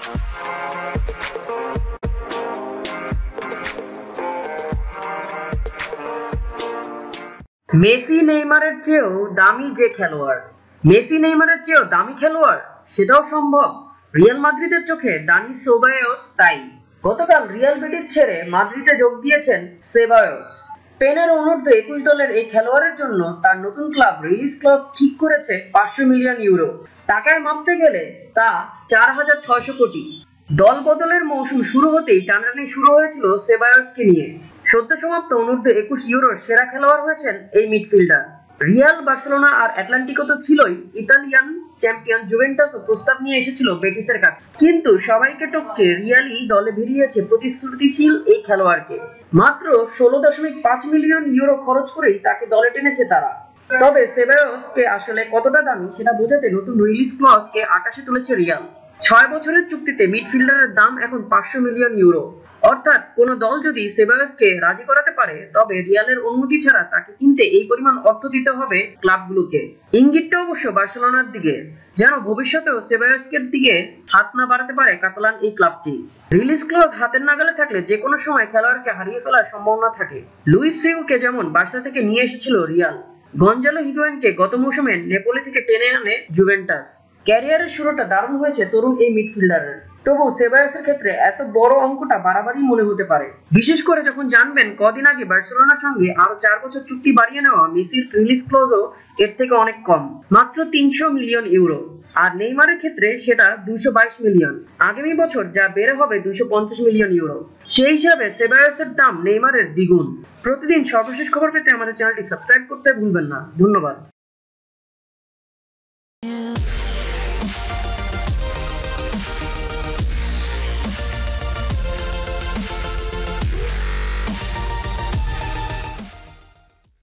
Messi নেইমারের চেয়েও দামি যে খেলোয়াড়? মেসি নেইমারের চেয়েও দামি খেলোয়াড়? সেটাও সম্ভব। রিয়াল মাদ্রিদের চোখে দানি সোবায়োস তাই। গতকাল রিয়াল বেটিস ছেড়ে মাদ্রিদে যোগ দিয়েছেন সেবায়োস। স্পেনের অনূর্ধ্ব একুশ দলের এই খেলোয়াড়ের জন্য তার নতুন ক্লাব রিলিজ ক্লজ ঠিক করেছে পাঁচশো মিলিয়ন ইউরো। টাকায় মাপতে গেলে তা চার হাজার ছয়শো কোটি। দল বদলের মৌসুম শুরু হতেই টানাটানি শুরু হয়েছিল সেবায়োসকে নিয়ে। সদ্য সমাপ্ত অনূর্ধ্ব একুশ ইউরোর সেরা খেলোয়াড় হয়েছেন এই মিডফিল্ডার। রিয়াল বার্সেলোনা আর অ্যাটলান্টিকো তো ছিলই, ইতালিয়ান চ্যাম্পিয়ন জুভেন্টাসও প্রস্তাব নিয়ে এসেছিল বেটিসের কাছে। কিন্তু সবাইকে টপকে রিয়ালই দলে ভিড়িয়েছে প্রতিশ্রুতিশীল এই খেলোয়াড়কে। মাত্র ষোলো দশমিক পাঁচ মিলিয়ন ইউরো খরচ করেই তাকে দলে টেনেছে তারা। তবে সেবেরোসকে আসলে কতটা দামি সেটা বোঝাতে নতুন রিলিজ ক্লজকে আকাশে তুলেছে রিয়াল। ছয় বছরের চুক্তিতে মিডফিল্ডারের দাম এখন পাঁচশো মিলিয়ন ইউরো অর্থাৎ কোন দল যদি সেবায়োসকে রাজি করাতে পারে, তবে রিয়ালের অনুমতি ছাড়া তাকে কিনতে এই পরিমাণ অর্থ দিতে হবে ক্লাবগুলোকে। ইঙ্গিতটা অবশ্য বার্সেলোনার দিকে, যেন ভবিষ্যতেও সেবায়োসকে দিকে হাত না বাড়াতে পারে কাতালান এই ক্লাবটি। রিলিজ ক্লজ হাতের নাগালে থাকলে যে কোনো সময় খেলোয়াড়কে হারিয়ে ফেলার সম্ভাবনা থাকে। লুইস ফিগুকে যেমন বার্সা থেকে নিয়ে এসেছিল রিয়াল গঞ্জালো হিগুয়েনকে গত মৌসুমে নেপোলি থেকে টেনে আনে জুভেন্টাস। ক্যারিয়ারের শুরুটা দারুণ হয়েছে তরুণ এই মিডফিল্ডারের। তবু সেবায়াসের ক্ষেত্রে এত বড় অঙ্কটা বাড়াবাড়ি মনে হতে পারে। বিশেষ করে যখন জানবেন কদিন আগে বার্সেলোনার সঙ্গে আরও চার বছর চুক্তি বাড়িয়ে নেওয়া মেসির রিলিজ ক্লোজও এর থেকে অনেক কম। মাত্র তিনশো মিলিয়ন ইউরো। আর নেইমারের ক্ষেত্রে সেটা দুইশো বাইশ মিলিয়ন। আগামী বছর যা বেড়ে হবে দুইশো পঞ্চাশ মিলিয়ন ইউরো। সেই হিসাবে সেবায়সের দাম নেইমারের দ্বিগুণ। প্রতিদিন সর্বশেষ খবর পেতে আমাদের চ্যানেলটি সাবস্ক্রাইব করতে ভুলবেন না। ধন্যবাদ।